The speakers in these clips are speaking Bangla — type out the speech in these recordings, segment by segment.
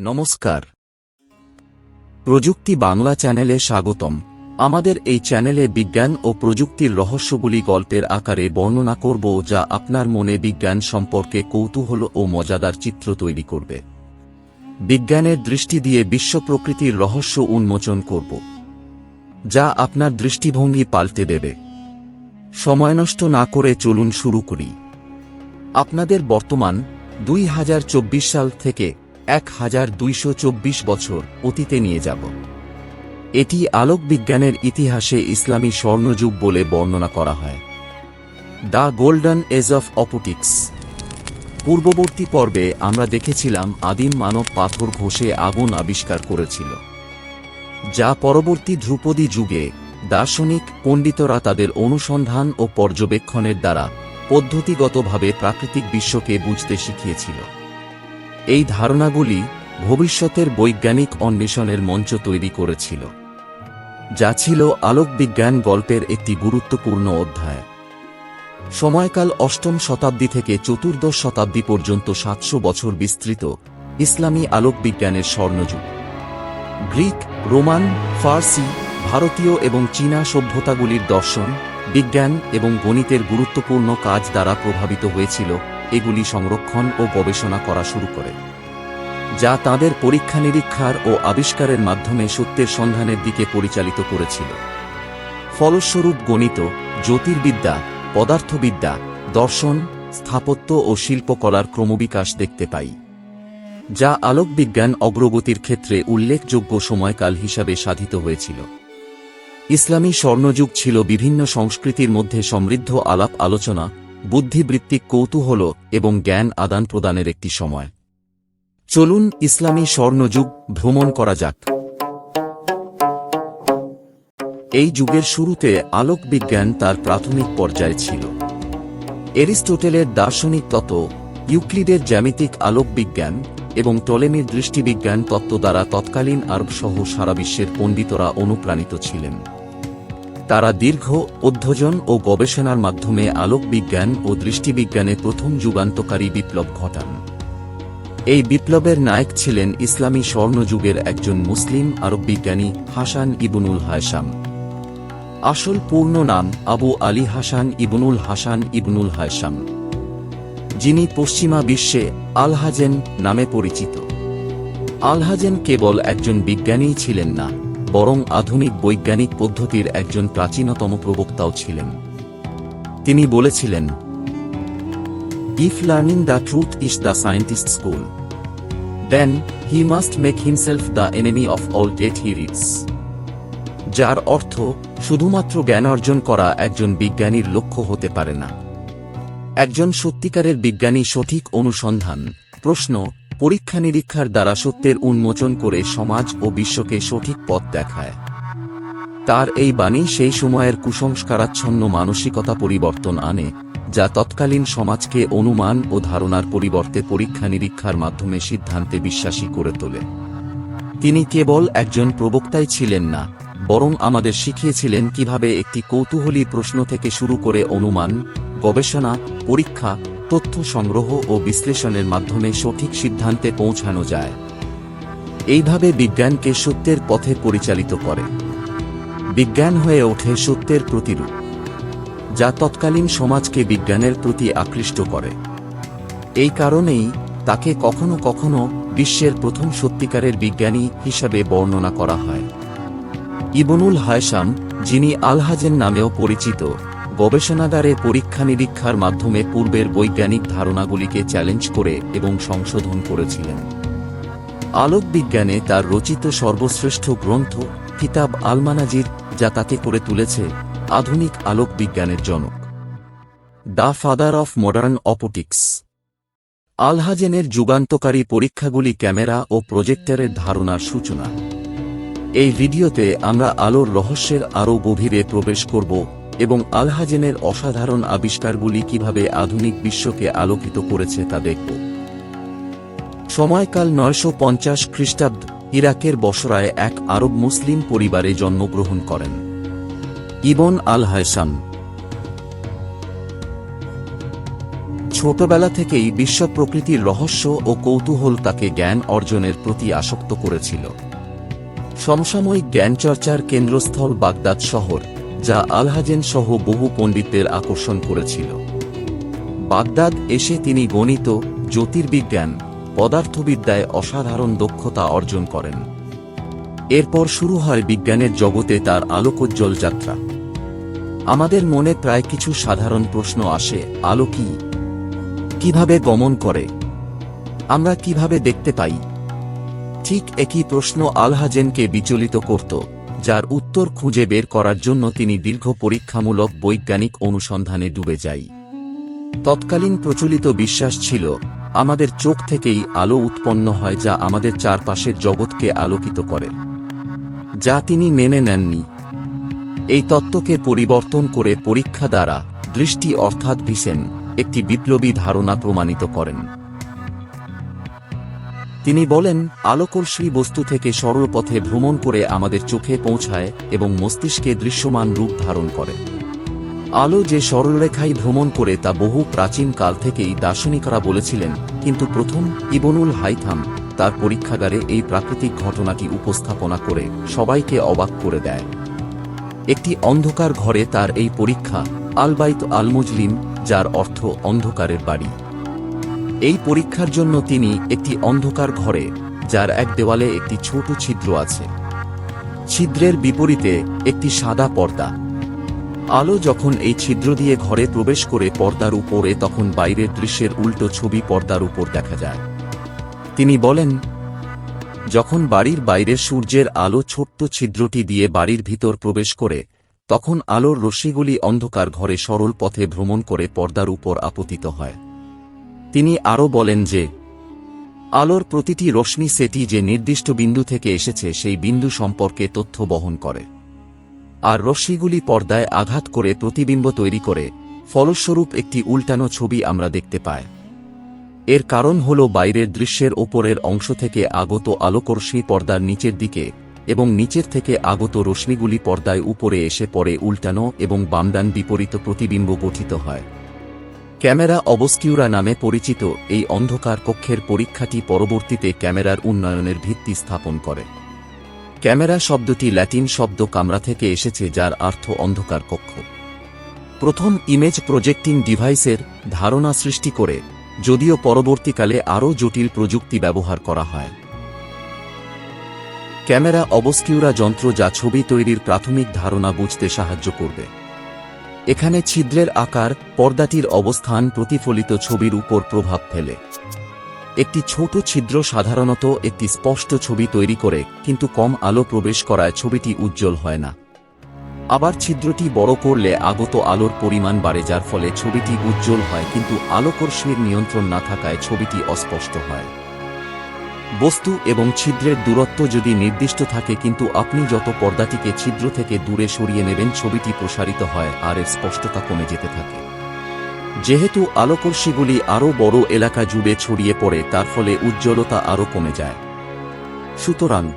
নমস্কার। প্রযুক্তি বাংলা চ্যানেলে স্বাগতম। আমাদের এই চ্যানেলে বিজ্ঞান ও প্রযুক্তির রহস্যগুলি গল্পের আকারে বর্ণনা করব যা আপনার মনে বিজ্ঞান সম্পর্কে কৌতূহল ও মজাদার চিত্র তৈরি করবে। বিজ্ঞানের দৃষ্টি দিয়ে বিশ্ব প্রকৃতির রহস্য উন্মোচন করব, যা আপনার দৃষ্টিভঙ্গি পাল্টে দেবে। সময় নষ্ট না করে চলুন শুরু করি। আপনাদের বর্তমান দুই হাজার চব্বিশ সাল থেকে এক হাজার দুইশো চব্বিশ বছর অতীতে নিয়ে যাব। এটি আলোক বিজ্ঞানের ইতিহাসে ইসলামী স্বর্ণযুগ বলে বর্ণনা করা হয়। The golden age of optics. পূর্ববর্তী পর্বে আমরা দেখেছিলাম আদিম মানব পাথর ঘষে আগুন আবিষ্কার করেছিল, যা পরবর্তী ধ্রুপদী যুগে দার্শনিক পণ্ডিতরা তাদের অনুসন্ধান ও পর্যবেক্ষণের দ্বারা পদ্ধতিগতভাবে প্রাকৃতিক বিশ্বকে বুঝতে শিখিয়েছিল। এই ধারণাগুলি ভবিষ্যতের বৈজ্ঞানিক অন্বেষণের মঞ্চ তৈরি করেছিল, যা ছিল আলোকবিজ্ঞান গল্পের একটি গুরুত্বপূর্ণ অধ্যায়। সময়কাল অষ্টম শতাব্দী থেকে চতুর্দশ শতাব্দী পর্যন্ত সাতশো বছর বিস্তৃত ইসলামী আলোকবিজ্ঞানের স্বর্ণযুগ। গ্রিক, রোমান, ফার্সি, ভারতীয় এবং চীনা সভ্যতাগুলির দর্শন, বিজ্ঞান এবং গণিতের গুরুত্বপূর্ণ কাজ দ্বারা প্রভাবিত হয়েছিল এগুলি সংরক্ষণ ও গবেষণা করা শুরু করে, যা তাদের পরীক্ষা নিরীক্ষার ও আবিষ্কারের মাধ্যমে সত্যের সন্ধানের দিকে পরিচালিত করেছিল। ফলস্বরূপ গণিত, জ্যোতির্বিদ্যা, পদার্থবিদ্যা, দর্শন, স্থাপত্য ও শিল্পকলার ক্রমবিকাশ দেখতে পাই, যা আলোকবিজ্ঞান অগ্রগতির ক্ষেত্রে উল্লেখযোগ্য সময়কাল হিসাবে সাধিত হয়েছিল। ইসলামী স্বর্ণযুগ ছিল বিভিন্ন সংস্কৃতির মধ্যে সমৃদ্ধ আলাপ আলোচনা বুদ্ধিবৃত্তিক কৌতূহল এবং জ্ঞান আদান প্রদানের একটি সময়। চলুন ইসলামী স্বর্ণযুগ ভ্রমণ করা যাক। এই যুগের শুরুতে আলোক বিজ্ঞান তার প্রাথমিক পর্যায়ে ছিল। এরিস্টোটেলের দার্শনিক তত্ত্ব, ইউক্লিডের জ্যামিতিক আলোক বিজ্ঞান এবং টলেমির দৃষ্টিবিজ্ঞান তত্ত্ব দ্বারা তৎকালীন আরব সহ সারা বিশ্বের পণ্ডিতরা অনুপ্রাণিত ছিলেন। তারা দীর্ঘ অধ্যয়ন ও গবেষণার মাধ্যমে আলোক বিজ্ঞান ও দৃষ্টিবিজ্ঞানে প্রথম যুগান্তকারী বিপ্লব ঘটান। এই বিপ্লবের নায়ক ছিলেন ইসলামী স্বর্ণযুগের একজন মুসলিম আরব বিজ্ঞানী হাসান ইবনুল হায়সাম আসল পূর্ণ নাম আবু আলী হাসান ইবনুল হাসান ইবনুল হায়সাম যিনি পশ্চিমা বিশ্বে আলহাজেন নামে পরিচিত। আলহাজেন কেবল একজন বিজ্ঞানীই ছিলেন না বরং আধুনিক বৈজ্ঞানিক পদ্ধতির একজন প্রাচীনতম প্রবক্তাও ছিলেন। তিনি বলেছিলেন if learning the truth is the scientist school then he must make himself the enemy of all that he reads যার অর্থ, শুধুমাত্র জ্ঞান অর্জন করা একজন বিজ্ঞানীর লক্ষ্য হতে পারে না। একজন সত্যিকারের বিজ্ঞানী সঠিক অনুসন্ধান, প্রশ্ন পরীক্ষা নিরীক্ষার দ্বারা সত্যের উন্মোচন করে সমাজ ও বিশ্বকে সঠিক পথ দেখায়। তার এই বাণী সেই সময়ের কুসংস্কারাচ্ছন্ন মানসিকতা পরিবর্তন আনে, যা তৎকালীন সমাজকে অনুমান ও ধারণার পরিবর্তে পরীক্ষা নিরীক্ষার মাধ্যমে সিদ্ধান্তে বিশ্বাসী করে তোলে। তিনি কেবল একজন প্রবক্তাই ছিলেন না, বরং আমাদের শিখিয়েছিলেন কীভাবে একটি কৌতূহলী প্রশ্ন থেকে শুরু করে অনুমান, গবেষণা, পরীক্ষা তথ্য সংগ্রহ ও বিশ্লেষণের মাধ্যমে সঠিক সিদ্ধান্তে পৌঁছানো যায়। এইভাবে বিজ্ঞানকে সত্যের পথে পরিচালিত করে। বিজ্ঞান হয়ে ওঠে সত্যের প্রতিরূপ, যা তৎকালীন সমাজকে বিজ্ঞানের প্রতি আকৃষ্ট করে। এই কারণেই তাকে কখনো কখনো বিশ্বের প্রথম সত্যিকারের বিজ্ঞানী হিসাবে বর্ণনা করা হয়। ইবনুল হায়সাম, যিনি আলহাজেন নামেও পরিচিত গবেষণাগারে পরীক্ষা নিরীক্ষার মাধ্যমে পূর্বের বৈজ্ঞানিক ধারণাগুলিকে চ্যালেঞ্জ করে এবং সংশোধন করেছিলেন। আলোক বিজ্ঞানে তার রচিত সর্বশ্রেষ্ঠ গ্রন্থ কিতাব আলমানাজির, যা তাকে করে তুলেছে, আধুনিক আলোক বিজ্ঞানের জনক। The father of modern optics. আলহাজেনের যুগান্তকারী পরীক্ষাগুলি ক্যামেরা ও প্রজেক্টরের ধারণার সূচনা। এই ভিডিওতে আমরা আলোর রহস্যের আরও গভীরে প্রবেশ করব এবং আলহাজেনের অসাধারণ আবিষ্কারগুলি কীভাবে আধুনিক বিশ্বকে আলোকিত করেছে তা দেখব। সময়কাল নয়শো পঞ্চাশ খ্রিস্টাব্দ ইরাকের বসরায় এক আরব মুসলিম পরিবারে জন্মগ্রহণ করেন। ইবন আল হায়সাম ছোটবেলা থেকেই বিশ্ব প্রকৃতির রহস্য ও কৌতূহল তাকে জ্ঞান অর্জনের প্রতি আসক্ত করেছিল। সমসাময়িক জ্ঞানচর্চার কেন্দ্রস্থল বাগদাদ শহর। যা আলহাজেন সহ বহু পণ্ডিতদের আকর্ষণ করেছিল। বাগদাদ এসে তিনি গণিত, জ্যোতির্বিজ্ঞান, পদার্থবিদ্যায় অসাধারণ দক্ষতা অর্জন করেন। এরপর শুরু হয় বিজ্ঞানের জগতে তার আলোকোজ্জ্বল যাত্রা। আমাদের মনে প্রায় কিছু সাধারণ প্রশ্ন আসে, আলো কি? কীভাবে গমন করে? আমরা কীভাবে দেখতে পাই? ঠিক একই প্রশ্ন আলহাজেনকে বিচলিত করত। যার উত্তর খুঁজে বের করার জন্য তিনি দীর্ঘ পরীক্ষামূলক বৈজ্ঞানিক অনুসন্ধানে ডুবে যাই। তৎকালীন প্রচলিত বিশ্বাস ছিল, আমাদের চোখ থেকেই আলো উৎপন্ন হয় যা আমাদের চারপাশের জগৎকে আলোকিত করে। যা তিনি মেনে নেননি। এই তত্ত্বকে পরিবর্তন করে পরীক্ষা দ্বারা দৃষ্টি অর্থাৎ ভিসেন একটি বিপ্লবী ধারণা প্রমাণিত করেন। তিনি বলেন আলোকর্ষী বস্তু থেকে সরল পথে ভ্রমণ করে আমাদের চোখে পৌঁছায় এবং মস্তিষ্কে দৃশ্যমান রূপ ধারণ করে। আলো যে সরলরেখায় ভ্রমণ করে তা বহু প্রাচীন কাল থেকেই দার্শনিকরা বলেছিলেন, কিন্তু প্রথম ইবনুল হাইথাম তার পরীক্ষাগারে এই প্রাকৃতিক ঘটনাটি উপস্থাপনা করে সবাইকে অবাক করে দেয়। একটি অন্ধকার ঘরে তার এই পরীক্ষা, আলবাইত আলমুজলিম যার অর্থ অন্ধকারের বাড়ি। এই পরীক্ষার জন্য তিনি একটি অন্ধকার ঘরে, যার এক দেওয়ালে একটি ছোট ছিদ্র আছে। ছিদ্রের বিপরীতে একটি সাদা পর্দা। আলো যখন এই ছিদ্র দিয়ে ঘরে প্রবেশ করে পর্দার উপরে, তখন বাইরের দৃশ্যের উল্টো ছবি পর্দার উপর দেখা যায়। তিনি বলেন, যখন বাড়ির বাইরে সূর্যের আলো ছোট্ট ছিদ্রটি দিয়ে বাড়ির ভিতর প্রবেশ করে, তখন আলোর রশ্মিগুলি অন্ধকার ঘরে সরল পথে ভ্রমণ করে পর্দার উপর আপতিত হয়। তিনি আরও বলেন যে, আলোর প্রতিটি রশ্মি সেটি যে নির্দিষ্ট বিন্দু থেকে এসেছে সেই বিন্দু সম্পর্কে তথ্য বহন করে। আর রশ্মিগুলি পর্দায় আঘাত করে প্রতিবিম্ব তৈরি করে, ফলস্বরূপ একটি উল্টানো ছবি আমরা দেখতে পাই। এর কারণ হল বাইরের দৃশ্যের ওপরের অংশ থেকে আগত আলোকরশ্মি পর্দার নিচের দিকে এবং নিচের থেকে আগত রশ্মিগুলি পর্দায় উপরে এসে পড়ে উল্টানো এবং বামদান বিপরীত প্রতিবিম্ব গঠিত হয়। ক্যামেরা অবস্কিউরা নামে পরিচিত এই অন্ধকার কক্ষের পরীক্ষাটি পরবর্তীতে ক্যামেরার উন্নয়নের ভিত্তি স্থাপন করে। ক্যামেরা শব্দটি ল্যাটিন শব্দ কামরা থেকে এসেছে যার অর্থ অন্ধকার কক্ষ। প্রথম ইমেজ প্রজেক্টিং ডিভাইসের ধারণা সৃষ্টি করে, যদিও পরবর্তীকালে আরও জটিল প্রযুক্তি ব্যবহার করা হয়। ক্যামেরা অবস্কিউরা যন্ত্র যা ছবি তৈরির প্রাথমিক ধারণা বুঝতে সাহায্য করবে। এখানে ছিদ্রের আকার পর্দাটির অবস্থান প্রতিফলিত ছবির উপর প্রভাব ফেলে। একটি ছোট ছিদ্র সাধারণত একটি স্পষ্ট ছবি তৈরি করে, কিন্তু কম আলো প্রবেশ করায় ছবিটি উজ্জ্বল হয় না। আবার ছিদ্রটি বড় করলে আগত আলোর পরিমাণ বাড়ে, যার ফলে ছবিটি উজ্জ্বল হয়, কিন্তু আলোকর্ষীর নিয়ন্ত্রণ না থাকায় ছবিটি অস্পষ্ট হয়। বস্তু এবং ছিদ্রের দূরত্ব যদি নির্দিষ্ট থাকে কিন্তু আপনি যত পর্দাটিকে ছিদ্র থেকে দূরে সরিয়ে নেবেন, ছবিটি প্রসারিত হয় আর এর স্পষ্টতা কমে যেতে থাকে। যেহেতু আলোকর্ষীগুলি আরও বড় এলাকা জুড়ে ছড়িয়ে পড়ে, তার ফলে উজ্জ্বলতা আরও কমে যায়। সুতরাং,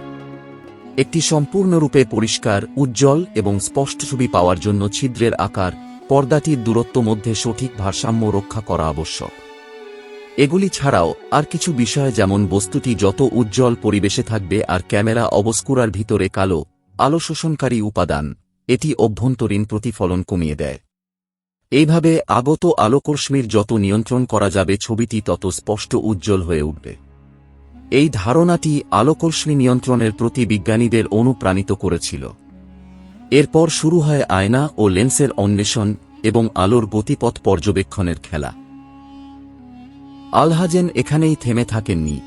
একটি সম্পূর্ণরূপে পরিষ্কার, উজ্জ্বল এবং স্পষ্ট ছবি পাওয়ার জন্য ছিদ্রের আকার, পর্দাটির দূরত্ব মধ্যে সঠিক ভারসাম্য রক্ষা করা আবশ্যক। এগুলি ছাড়াও, আর কিছু বিষয় যেমন বস্তুটি যত উজ্জ্বল পরিবেশে থাকবে আর ক্যামেরা অবস্কুরার ভিতরে কালো, আলো শোষণকারী উপাদান, এটি অভ্যন্তরীণ প্রতিফলন কমিয়ে দেয়। এইভাবে আগত আলোকরশ্মির যত নিয়ন্ত্রণ করা যাবে, ছবিটি তত স্পষ্ট উজ্জ্বল হয়ে উঠবে। এই ধারণাটি আলোকরশ্মি নিয়ন্ত্রণের প্রতি বিজ্ঞানীদের অনুপ্রাণিত করেছিল। এরপর শুরু হয় আয়না ও লেন্সের অন্বেষণ এবং আলোর গতিপথ পর্যবেক্ষণের খেলা। আলহাজেন এখানেই থেমে থাকেননি।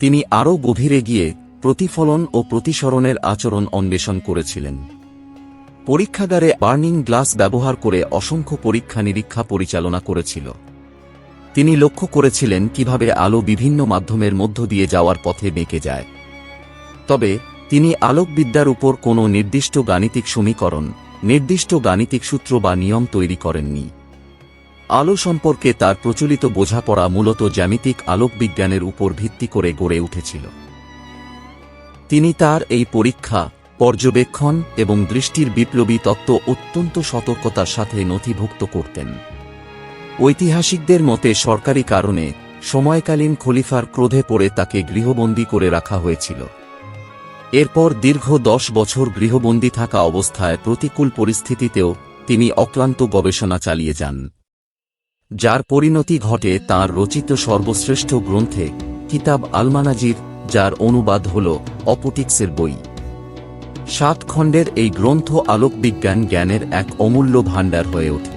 তিনি আরও গভীরে গিয়ে প্রতিফলন ও প্রতিসরণের আচরণ অন্বেষণ করেছিলেন। পরীক্ষাগারে বার্নিং গ্লাস ব্যবহার করে অসংখ্য পরীক্ষা নিরীক্ষা পরিচালনা করেছিল। তিনি লক্ষ্য করেছিলেন কীভাবে আলো বিভিন্ন মাধ্যমের মধ্য দিয়ে যাওয়ার পথে বেঁকে যায়। তবে তিনি আলোকবিদ্যার উপর কোনো নির্দিষ্ট গাণিতিক সমীকরণ, নির্দিষ্ট গাণিতিক সূত্র বা নিয়ম তৈরি করেননি। আলো সম্পর্কে তার প্রচলিত বোঝাপড়া মূলত জ্যামিতিক আলোকবিজ্ঞানের উপর ভিত্তি করে গড়ে উঠেছিল। তিনি তার এই পরীক্ষা, পর্যবেক্ষণ এবং দৃষ্টির বিপ্লবী তত্ত্ব অত্যন্ত সতর্কতার সাথে নথিভুক্ত করতেন। ঐতিহাসিকদের মতে সরকারি কারণে সময়কালীন খলিফার ক্রোধে পড়ে তাকে গৃহবন্দী করে রাখা হয়েছিল। এরপর দীর্ঘ দশ বছর গৃহবন্দী থাকা অবস্থায় প্রতিকূল পরিস্থিতিতেও তিনি অক্লান্ত গবেষণা চালিয়ে যান। যার পরিণতি ঘটে তার রচিত সর্বশ্রেষ্ঠ গ্রন্থে, কিতাব আলমানাজির, যার অনুবাদ হল অপটিক্সের বই। সাত খণ্ডের এই গ্রন্থ আলোকবিজ্ঞান জ্ঞানের এক অমূল্য ভাণ্ডার হয়ে ওঠে।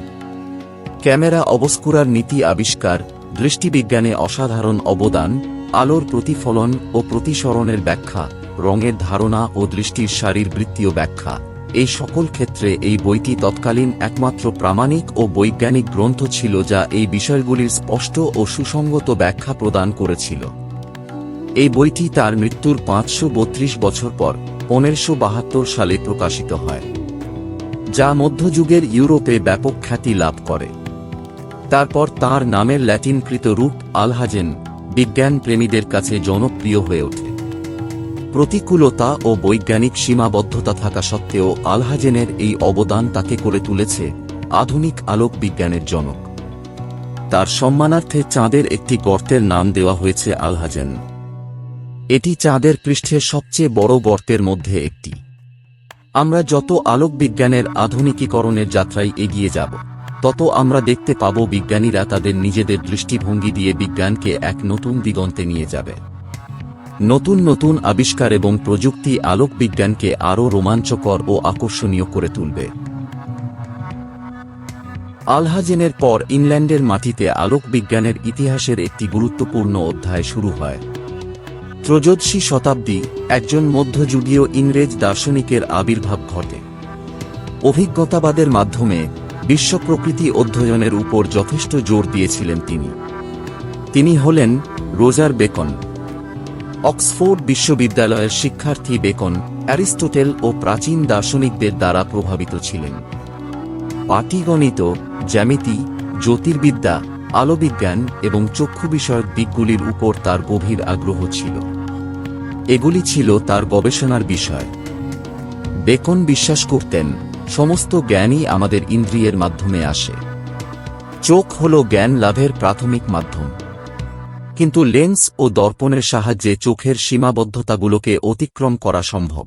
ক্যামেরা অবস্কুরার নীতি আবিষ্কার, দৃষ্টিবিজ্ঞানে অসাধারণ অবদান, আলোর প্রতিফলন ও প্রতিসরণের ব্যাখ্যা, রঙের ধারণা ও দৃষ্টির শারীরবৃত্তীয় ব্যাখ্যা। এই সকল ক্ষেত্রে এই বইটি তৎকালীন একমাত্র প্রামাণিক ও বৈজ্ঞানিক গ্রন্থ ছিল যা এই বিষয়গুলির স্পষ্ট ও সুসঙ্গত ব্যাখ্যা প্রদান করেছিল। এই বইটি তার মৃত্যুর পাঁচশো বত্রিশ বছর পর পনেরোশো বাহাত্তর সালে প্রকাশিত হয়, যা মধ্যযুগের ইউরোপে ব্যাপক খ্যাতি লাভ করে। তারপর তার নামের ল্যাটিনকৃত রূপ আলহাজেন বিজ্ঞান প্রেমীদের কাছে জনপ্রিয় হয়ে ওঠে। প্রতিকূলতা ও বৈজ্ঞানিক সীমাবদ্ধতা থাকা সত্ত্বেও আলহাজেনের এই অবদান তাকে করে তুলেছে আধুনিক আলোক বিজ্ঞানের জনক। তার সম্মানার্থে চাঁদের একটি গর্তের নাম দেওয়া হয়েছে আলহাজেন। এটি চাঁদের পৃষ্ঠে সবচেয়ে বড় গর্তের মধ্যে একটি। আমরা যত আলোক বিজ্ঞানের আধুনিকীকরণের যাত্রায় এগিয়ে যাব, তত আমরা দেখতে পাব বিজ্ঞানীরা তাদের নিজেদের দৃষ্টিভঙ্গি দিয়ে বিজ্ঞানকে এক নতুন দিগন্তে নিয়ে যাবে। নতুন নতুন আবিষ্কার এবং প্রযুক্তি আলোক বিজ্ঞানকে আরও রোমাঞ্চকর ও আকর্ষণীয় করে তুলবে। আলহাজেনের পর ইংল্যান্ডের মাটিতে আলোক বিজ্ঞানের ইতিহাসের একটি গুরুত্বপূর্ণ অধ্যায় শুরু হয়। ত্রয়োদশী শতাব্দী একজন মধ্যযুগীয় ইংরেজ দার্শনিকের আবির্ভাব ঘটে। অভিজ্ঞতাবাদের মাধ্যমে বিশ্ব প্রকৃতি অধ্যয়নের উপর যথেষ্ট জোর দিয়েছিলেন তিনি। তিনি হলেন রোজার বেকন। অক্সফোর্ড বিশ্ববিদ্যালয়ের শিক্ষার্থী বেকন অ্যারিস্টোটেল ও প্রাচীন দার্শনিকদের দ্বারা প্রভাবিত ছিলেন। পাটিগণিত, জ্যামিতি, জ্যোতির্বিদ্যা, আলোবিজ্ঞান এবং চক্ষু বিষয়ক দিকগুলির উপর তার গভীর আগ্রহ ছিল। এগুলি ছিল তার গবেষণার বিষয়। বেকন বিশ্বাস করতেন, সমস্ত জ্ঞানই আমাদের ইন্দ্রিয়ের মাধ্যমে আসে। চোখ হল জ্ঞান লাভের প্রাথমিক মাধ্যম। কিন্তু লেন্স ও দর্পণের সাহায্যে চোখের সীমাবদ্ধতাগুলোকে অতিক্রম করা সম্ভব।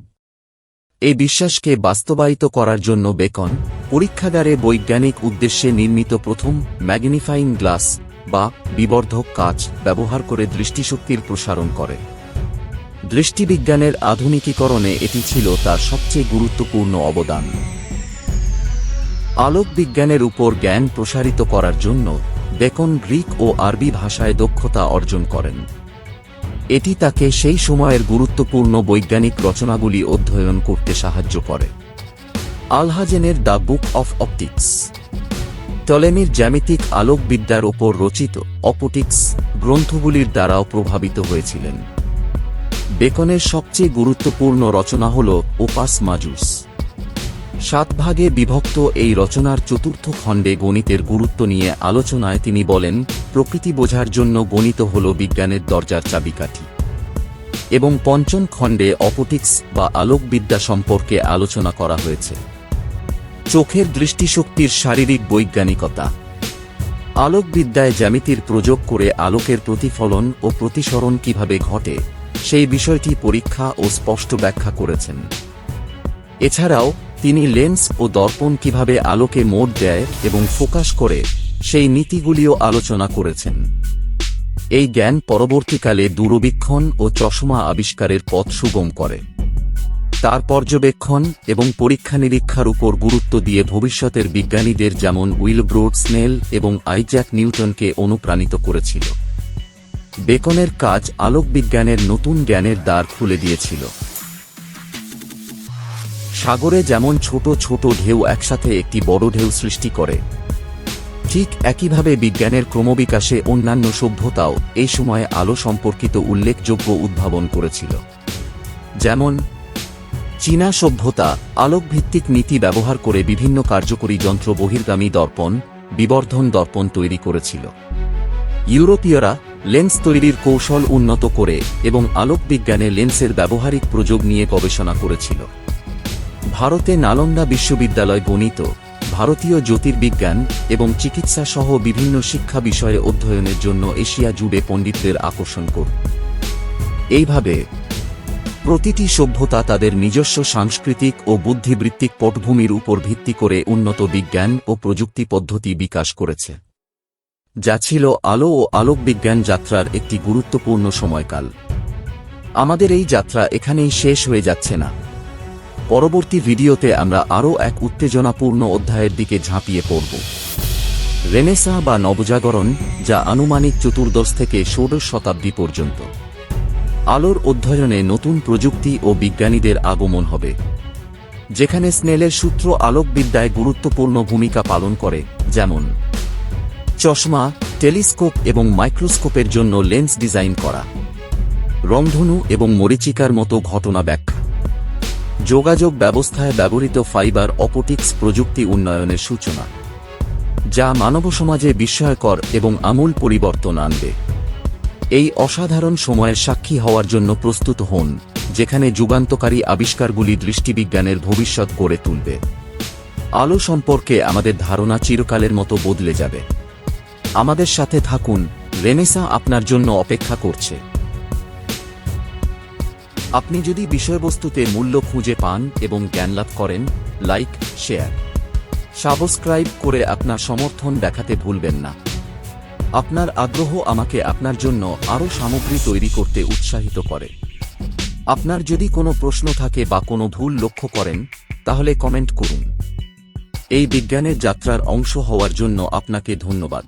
এই বিশ্বাসকে বাস্তবায়িত করার জন্য বেকন পরীক্ষাগারে বৈজ্ঞানিক উদ্দেশ্যে নির্মিত প্রথম ম্যাগনিফাইং গ্লাস বা বিবর্ধক কাচ ব্যবহার করে দৃষ্টিশক্তির প্রসারণ করে। দৃষ্টিবিজ্ঞানের আধুনিকীকরণে এটি ছিল তার সবচেয়ে গুরুত্বপূর্ণ অবদান। আলোক বিজ্ঞানের উপর জ্ঞান প্রসারিত করার জন্য বেকন গ্রিক ও আরবি ভাষায় দক্ষতা অর্জন করেন। এটি তাকে সেই সময়ের গুরুত্বপূর্ণ বৈজ্ঞানিক রচনাগুলি অধ্যয়ন করতে সাহায্য করে। আলহাজেনের দ্য বুক অফ অপটিক্স। টলেমির জ্যামিতিক আলোকবিদ্যার ওপর রচিত অপটিক্স গ্রন্থগুলির দ্বারাও প্রভাবিত হয়েছিলেন। বেকনের সবচেয়ে গুরুত্বপূর্ণ রচনা হল ওপাস মাজুস। সাত ভাগে বিভক্ত এই রচনার চতুর্থ খণ্ডে গণিতের গুরুত্ব নিয়ে আলোচনায় তিনি বলেন, প্রকৃতি বোঝার জন্য গণিত হল বিজ্ঞানের দরজার চাবিকাঠি। এবং পঞ্চম খণ্ডে অপটিক্স বা আলোকবিদ্যা সম্পর্কে আলোচনা করা হয়েছে। চোখের দৃষ্টিশক্তির শারীরিক বৈজ্ঞানিকতা। আলোকবিদ্যায় জ্যামিতির প্রযোগ করে আলোকের প্রতিফলন ও প্রতিসরণ কীভাবে ঘটে, সেই বিষয়টি পরীক্ষা ও স্পষ্ট ব্যাখ্যা করেছেন। এছাড়াও তিনি লেন্স ও দর্পণ কীভাবে আলোকে মোড় দেয় এবং ফোকাস করে, সেই নীতিগুলিও আলোচনা করেছেন। এই জ্ঞান পরবর্তীকালে দূরবীক্ষণ ও চশমা আবিষ্কারের পথ সুগম করে। তার পর্যবেক্ষণ এবং পরীক্ষা নিরীক্ষার উপর গুরুত্ব দিয়ে ভবিষ্যতের বিজ্ঞানীদের যেমন উইলব্রোড স্নেল এবং আইজ্যাক নিউটনকে অনুপ্রাণিত করেছিল। বেকনের কাজ আলোকবিজ্ঞানের নতুন জ্ঞানের দ্বার খুলে দিয়েছিল। সাগরে যেমন ছোট ছোট ঢেউ একসাথে একটি বড় ঢেউ সৃষ্টি করে, ঠিক একইভাবে বিজ্ঞানের ক্রমবিকাশে অন্যান্য সভ্যতাও এই সময়ে আলো সম্পর্কিত উল্লেখযোগ্য উদ্ভাবন করেছিল। যেমন, চীনা সভ্যতা আলোকভিত্তিক নীতি ব্যবহার করে বিভিন্ন কার্যকরী যন্ত্র বহির্গামী দর্পণ, বিবর্ধন দর্পণ তৈরি করেছিল। ইউরোপীয়রা লেন্স তৈরির কৌশল উন্নত করে এবং আলোকবিজ্ঞানে লেন্সের ব্যবহারিক প্রযোগ নিয়ে গবেষণা করেছিল। ভারতে নালন্দা বিশ্ববিদ্যালয় গণিত, ভারতীয় জ্যোতির্বিজ্ঞান এবং চিকিৎসা সহ বিভিন্ন শিক্ষা বিষয়ে অধ্যয়নের জন্য এশিয়া জুড়ে পণ্ডিতদের আকর্ষণ করত এইভাবে, প্রতিটি সভ্যতা তাদের নিজস্ব সাংস্কৃতিক ও বুদ্ধিবৃত্তিক পটভূমির উপর ভিত্তি করে উন্নত বিজ্ঞান ও প্রযুক্তি পদ্ধতি বিকাশ করেছে। যা ছিল আলো ও আলোকবিজ্ঞান যাত্রার একটি গুরুত্বপূর্ণ সময়কাল। আমাদের এই যাত্রা এখানেই শেষ হয়ে যাচ্ছে না। পরবর্তী ভিডিওতে আমরা আরও এক উত্তেজনাপূর্ণ অধ্যায়ের দিকে ঝাঁপিয়ে পড়ব। রেনেসা বা নবজাগরণ, যা আনুমানিক চতুর্দশ থেকে ষোড়শ শতাব্দী পর্যন্ত। আলোর অধ্যয়নে নতুন প্রযুক্তি ও বিজ্ঞানীদের আগমন হবে, যেখানে স্নেলের সূত্র আলোকবিদ্যায় গুরুত্বপূর্ণ ভূমিকা পালন করে, যেমন চশমা, টেলিস্কোপ এবং মাইক্রোস্কোপের জন্য লেন্স ডিজাইন করা, রংধনু এবং মরিচিকার মতো ঘটনা ব্যাখ্যা। যোগাযোগ ব্যবস্থায় ব্যবহৃত ফাইবার অপটিক্স প্রযুক্তি উন্নয়নের সূচনা, যা মানব সমাজে বিস্ময়কর এবং আমূল পরিবর্তন আনবে। এই অসাধারণ সময়ের সাক্ষী হওয়ার জন্য প্রস্তুত হন, যেখানে যুগান্তকারী আবিষ্কারগুলি দৃষ্টিবিজ্ঞানের ভবিষ্যৎ গড়ে তুলবে। আলো সম্পর্কে আমাদের ধারণা চিরকালের মতো বদলে যাবে। আমাদের সাথে থাকুন, রেনেসা আপনার জন্য অপেক্ষা করছে। আপনি যদি বিষয়বস্তুতে মূল্য খুঁজে পান এবং জ্ঞান লাভ করেন, লাইক, শেয়ার। সাবস্ক্রাইব করে আপনার সমর্থন দেখাতে ভুলবেন না। আপনার আগ্রহ আমাকে আপনার জন্য আরও সামগ্রী তৈরি করতে উৎসাহিত করে। আপনার যদি কোনো প্রশ্ন থাকে বা কোনো ভুল লক্ষ্য করেন, তাহলে কমেন্ট করুন। এই বিজ্ঞানের যাত্রার অংশ হওয়ার জন্য আপনাকে ধন্যবাদ।